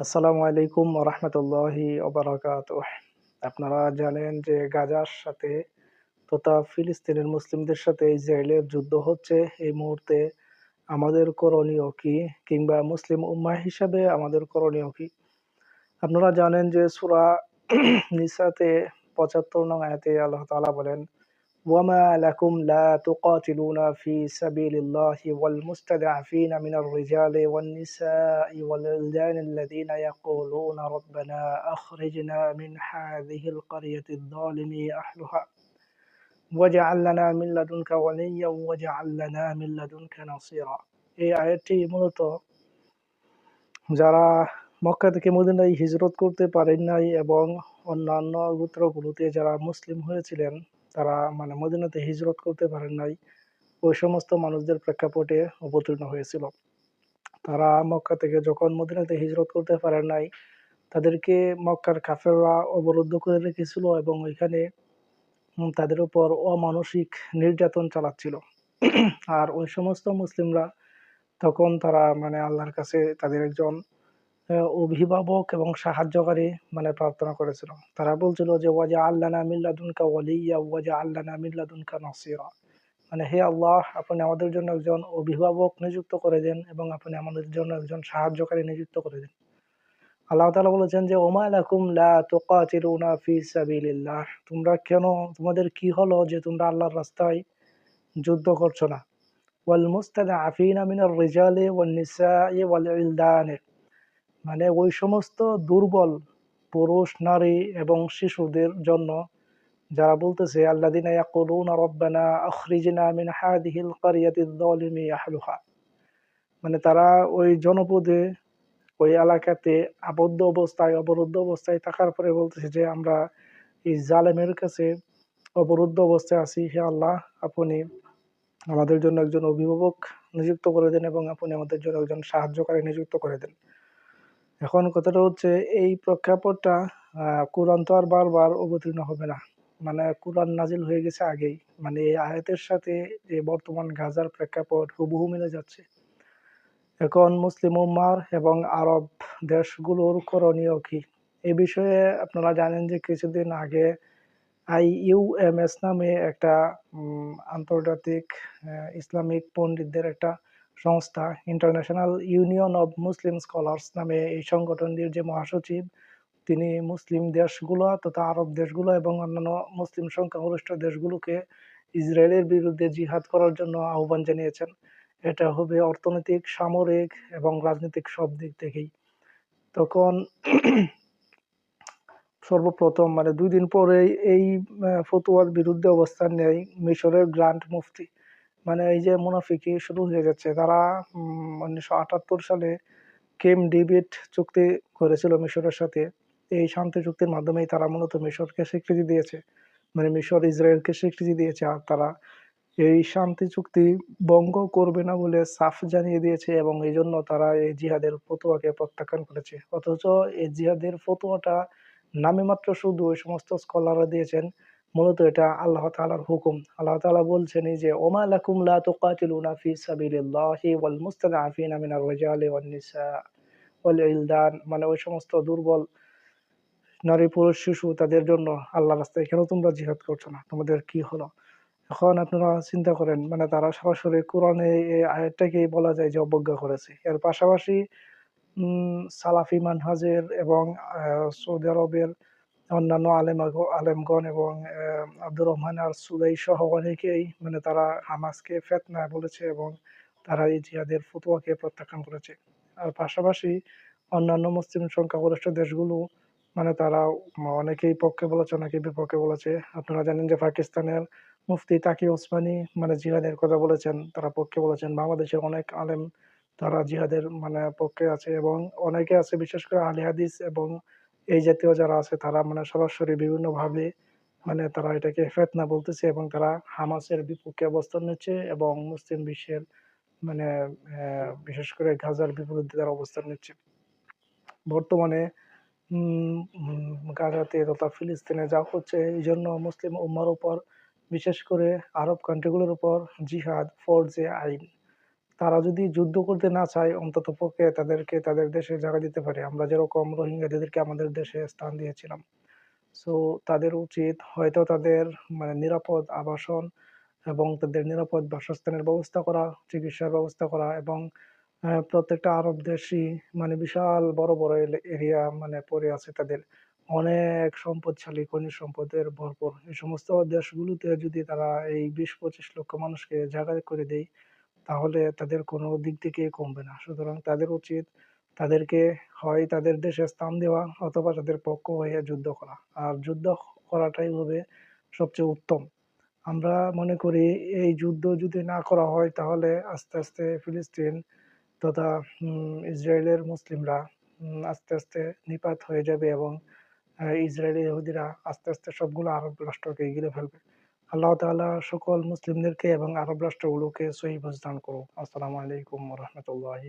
আসসালামু আলাইকুম রহমতুল্লাহি ওবরাকাত আপনারা জানেন যে গাজার সাথে তথা ফিলিস্তিনের মুসলিমদের সাথে ইসরায়েলের যুদ্ধ হচ্ছে। এই মুহূর্তে আমাদের করণীয় কি কিংবা মুসলিম উম্মা হিসাবে আমাদের করণীয় কি? আপনারা জানেন যে সুরা নিসাতে পঁচাত্তর নং আয়াতে আল্লাহ তালা বলেন وما لكم لا تقاتلون في سبيل الله والمستضعفين من الرجال والنساء والولدان الذين يقولون ربنا أخرجنا من هذه القرية الظالم أهلها واجعل لنا من لدنك وليا واجعل لنا من لدنك نصيرا এই আয়াতটি মূলত যারা মক্কা থেকে মদিনায় হিজরত করতে পারেন নাই এবং অন্যান্য গোত্রগুলোতে যারা মুসলিম হয়েছিলেন তারা মানে মদিনাতে হিজরত করতে পারেন নাই। ওই সমস্ত মানুষদের প্রেক্ষাপটে অবতীর্ণ হয়েছিল। তারা মক্কা থেকে যখন মদিনাতে হিজরত করতে পারেন নাই, তাদেরকে মক্কার কাফেররা অবরুদ্ধ করে রেখেছিল এবং ওইখানে তাদের উপর অমানসিক নির্যাতন চালাচ্ছিল। আর ওই সমস্ত মুসলিমরা তখন তারা মানে আল্লাহর কাছে তাদের একজন অভিভাবক এবং সাহায্যকারী মানে প্রার্থনা করেছিল তারা বলছিল যে ওয়াজা আল্লানা মিল্লাদুনকা ওয়ালিয়া ওয়াজা আল্লানা মিল্লাদুনকা নাসিরা। মানে হে আল্লাহ, আপনি আমাদের জন্য একজন অভিভাবক নিযুক্ত করে দেন এবং আপনি আমাদের জন্য একজন সাহায্যকারী নিযুক্ত করে দেন। আল্লাহ তালা বলেছেন যে, ওমা লাকুম লা তুকাতিলুনা ফি সাবিলিল্লাহ। তোমরা কেন, তোমাদের কি হলো যে, তোমরা আল্লাহর রাস্তায় যুদ্ধ করছ না? ওয়াল মুস্তাদআফিনা মিনার রিজালি ওয়ান নিসাই ওয়াল ইলদানি। মানে ওই সমস্ত দুর্বল পুরুষ, নারী এবং শিশুদের জন্য যারা বলতেছে আল্লাদিনা ইয়াকুলুনা রব্বানা আখরিজনা মিন হাদিহিল কারিয়াতিল যালিমি আহলুহা। মানে তারা ওই জনপদে, ওই এলাকাতে আবদ্ধ অবস্থায়, অবরুদ্ধ অবস্থায় থাকার পরে বলতেছে যে, আমরা এই জালেমের কাছে অবরুদ্ধ অবস্থায় আছি। হে আল্লাহ, আপনি আমাদের জন্য একজন অভিভাবক নিযুক্ত করে দেন এবং আপনি আমাদের জন্য একজন সাহায্যকারী নিযুক্ত করে দেন। এখন কথাটা হচ্ছে, এই প্রেক্ষাপটটা কোরআন তো আর বারবার অবতীর্ণ হবে না। মানে কোরআন নাজিল হয়ে গেছে আগেই। মানে এই আয়াতের সাথে যে বর্তমান গাজার প্রেক্ষাপট হুবহু মিলে যাচ্ছে। এখন মুসলিম উম্মার এবং আরব দেশগুলোর করণীয় কি? এ বিষয়ে আপনারা জানেন যে কিছুদিন আগে আই ইউএমএস নামে একটা আন্তর্জাতিক ইসলামিক পণ্ডিতদের একটা সংস্থা International Union of Muslim scholars নামে এই সংগঠনটির যে মহাসচিব, তিনি মুসলিম দেশগুলো তথা আরব দেশগুলো এবং অন্যান্য মুসলিম সংখ্যাগরিষ্ঠ দেশগুলোকে ইসরায়েলের বিরুদ্ধে জিহাদ করার জন্য আহ্বান জানিয়েছেন। এটা হবে অর্থনৈতিক, সামরিক এবং রাজনৈতিক সব দিক থেকেই। তখন সর্বপ্রথম মানে দুই দিন পরে এই ফতুয়ার বিরুদ্ধে অবস্থান নেয় মিশরের গ্রান্ট মুফতি। মানে এই যে মুনাফিকি শুরু হয়ে যাচ্ছে, তারা উনিশশো আটাত্তর সালে কেম ডেভিড চুক্তি করেছিল মিশরের সাথে। এই শান্তি চুক্তির মাধ্যমেই তারা মূলত মিশরকে স্বীকৃতি দিয়েছে মানে মিশর ইসরায়েলকে স্বীকৃতি দিয়েছে, আর তারা এই শান্তি চুক্তি ভঙ্গ করবে না বলে সাফ জানিয়ে দিয়েছে এবং এই জন্য তারা এই জিহাদের ফতুয়াকে প্রত্যাখ্যান করেছে। অথচ এই জিহাদের ফতুয়াটা নামে মাত্র শুধু ওই সমস্ত স্কলাররা দিয়েছেন মূলত এটা আল্লাহ তাআলার হুকুম। আল্লাহ তাআলা বলছেন যে, ওমা লাকুম লা তুকাতিলুনা ফি সাবিলিল্লাহি ওয়াল মুস্তাদআফিনা মিনার রিজালি ওয়ান নিসা ওয়াল ইলদান। মানে ওই সমস্ত দুর্বল নারী, পুরুষ, শিশু তাদের জন্য আল্লাহ রাস্তায় কেন তোমরা জিহাদ করছ না? তোমাদের কি হলো? এখন আপনারা চিন্তা করেন মানে তারা সরাসরি কোরআনে এই আয়াতটাকেই বলা যায় যে অবজ্ঞা করেছে। এর পাশাপাশি সালাফি মানহাজের এবং সৌদি আরবের অন্যান্য আলেম আলেমগণ এবং আব্দুর রহমান আর সুলাই সহ অনেকেই মানে তারা হামাসকে ফেতনা বলেছে এবং তারা এই জিহাদের ফতুয়াকে প্রত্যাখ্যান করেছে। আর পাশাপাশি অন্যান্য মুসলিম সংখ্যাগরিষ্ঠ দেশগুলো মানে তারা অনেকেই পক্ষে বলেছে, অনেকেই বিপক্ষে বলেছে। আপনারা জানেন যে পাকিস্তানের মুফতি তাকি ওসমানী মানে জিহাদের কথা বলেছেন, তারা পক্ষে বলেছেন। বাংলাদেশের অনেক আলেম তারা জিহাদের মানে পক্ষে আছে এবং অনেকে আছে বিশেষ করে আলী হাদিস এবং এই জাতীয় যারা আছে, তারা মানে সরাসরি বিভিন্নভাবে মানে তারা এটাকে ফেতনা বলতেছে এবং তারা হামাসের বিপক্ষে অবস্থান নিচ্ছে এবং মুসলিম বিশ্বের মানে বিশেষ করে গাজার বিপরীতে তারা অবস্থান নিচ্ছে। বর্তমানে গাজাতে তথা ফিলিস্তিনে যা হচ্ছে, এই জন্য মুসলিম উম্মার উপর, বিশেষ করে আরব কান্ট্রিগুলোর উপর জিহাদ, ফরজে আইন তারা যদি যুদ্ধ করতে না চায় অন্তত পক্ষে তাদেরকে তাদের দেশে জায়গা দিতে পারে। আমরা যেরকম রোহিঙ্গাদেরকে আমাদের দেশে স্থান দিয়েছিলাম। সো তাদের উচিত হয়তো তাদের মানে নিরাপদ আবাসন এবং তাদের নিরাপদ বাসস্থানের ব্যবস্থা করা, চিকিৎসার ব্যবস্থা করা এবং প্রত্যেকটা আরব দেশই মানে বিশাল বড়, বড় এরিয়া মানে পড়ে আছে তাদের। অনেক সম্পদশালী খনিজ সম্পদের ভরপুর। এই সমস্ত দেশগুলোতে যদি তারা এই ২০-২৫ লক্ষ মানুষকে জায়গা করে দেয়, তাহলে তাদের কোনো দিক থেকে কমবে না। সুতরাং তাদের উচিত তাদেরকে হয় তাদের দেশে স্থান দেওয়া অথবা তাদের পক্ষ হয়ে যুদ্ধ করা। আর যুদ্ধ করাটাই হবে সবচেয়ে উত্তম। আমরা মনে করি এই যুদ্ধ যদি না করা হয় তাহলে আস্তে, আস্তে ফিলিস্তিন তথা ইসরায়েলের মুসলিমরা আস্তে, আস্তে নিপাত হয়ে যাবে এবং ইসরায়েলি ইহুদিরা আস্তে, আস্তে সবগুলো আরব রাষ্ট্রকে ঘিরে ফেলবে। আল্লাহ তালা সকল মুসলিমদেরকে এবং আরব রাষ্ট্রগুলোকে সহি দান করুক আসসালামু আলাইকুম রহমতুল্লাহ।